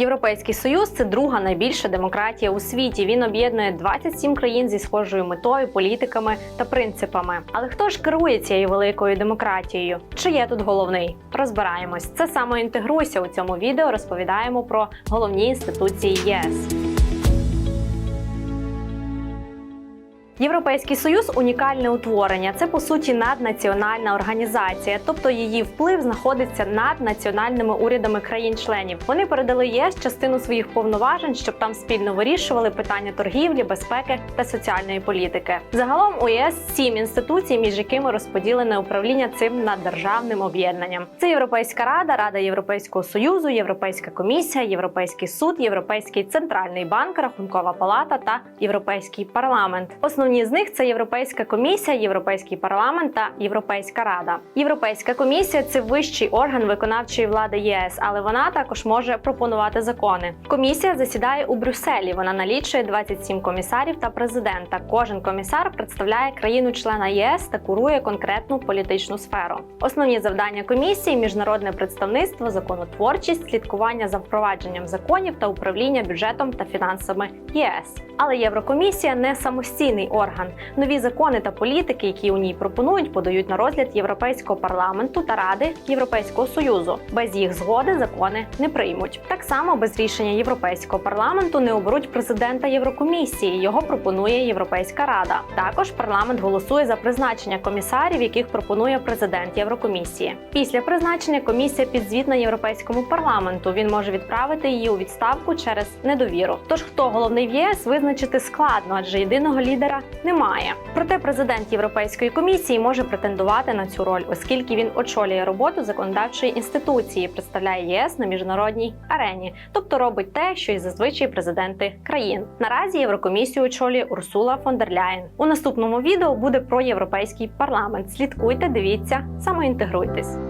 Європейський союз це друга найбільша демократія у світі. Він об'єднує 27 країн зі схожою метою, політиками та принципами. Але хто ж керує цією великою демократією? Чи є тут головний? Розбираємось. Це саме інтегруйся у цьому відео. Розповідаємо про головні інституції ЄС. Європейський союз унікальне утворення. Це по суті наднаціональна організація, тобто її вплив знаходиться над національними урядами країн-членів. Вони передали ЄС частину своїх повноважень, щоб там спільно вирішували питання торгівлі, безпеки та соціальної політики. Загалом у ЄС сім інституцій, між якими розподілене управління цим наддержавним об'єднанням. Це Європейська рада, Рада Європейського союзу, Європейська комісія, Європейський суд, Європейський центральний банк, Рахункова палата та Європейський парламент. Основні з них це Європейська комісія, Європейський парламент та Європейська рада. Європейська комісія це вищий орган виконавчої влади ЄС, але вона також може пропонувати закони. Комісія засідає у Брюсселі. Вона налічує 27 комісарів та президента. Кожен комісар представляє країну-члена ЄС та курує конкретну політичну сферу. Основні завдання комісії міжнародне представництво, законотворчість, слідкування за впровадженням законів та управління бюджетом та фінансами ЄС. Але Єврокомісія не самостійний орган. Нові закони та політики, які у ній пропонують, подають на розгляд Європейського парламенту та Ради Європейського союзу. Без їх згоди закони не приймуть. Так само без рішення Європейського парламенту не оберуть президента Єврокомісії. Його пропонує Європейська рада. Також парламент голосує за призначення комісарів, яких пропонує президент Єврокомісії. Після призначення комісія підзвітна Європейському парламенту. Він може відправити її у відставку через недовіру. Тож хто головний в ЄС визначити складно, адже єдиного лідера немає. Проте президент Європейської комісії може претендувати на цю роль, оскільки він очолює роботу законодавчої інституції, представляє єС на міжнародній арені, тобто робить те, що й зазвичай президенти країн. Наразі Єврокомісію очолює Урсула фон дер Ляєн. У наступному відео буде про європейський парламент. Слідкуйте, дивіться, самоінтегруйтесь.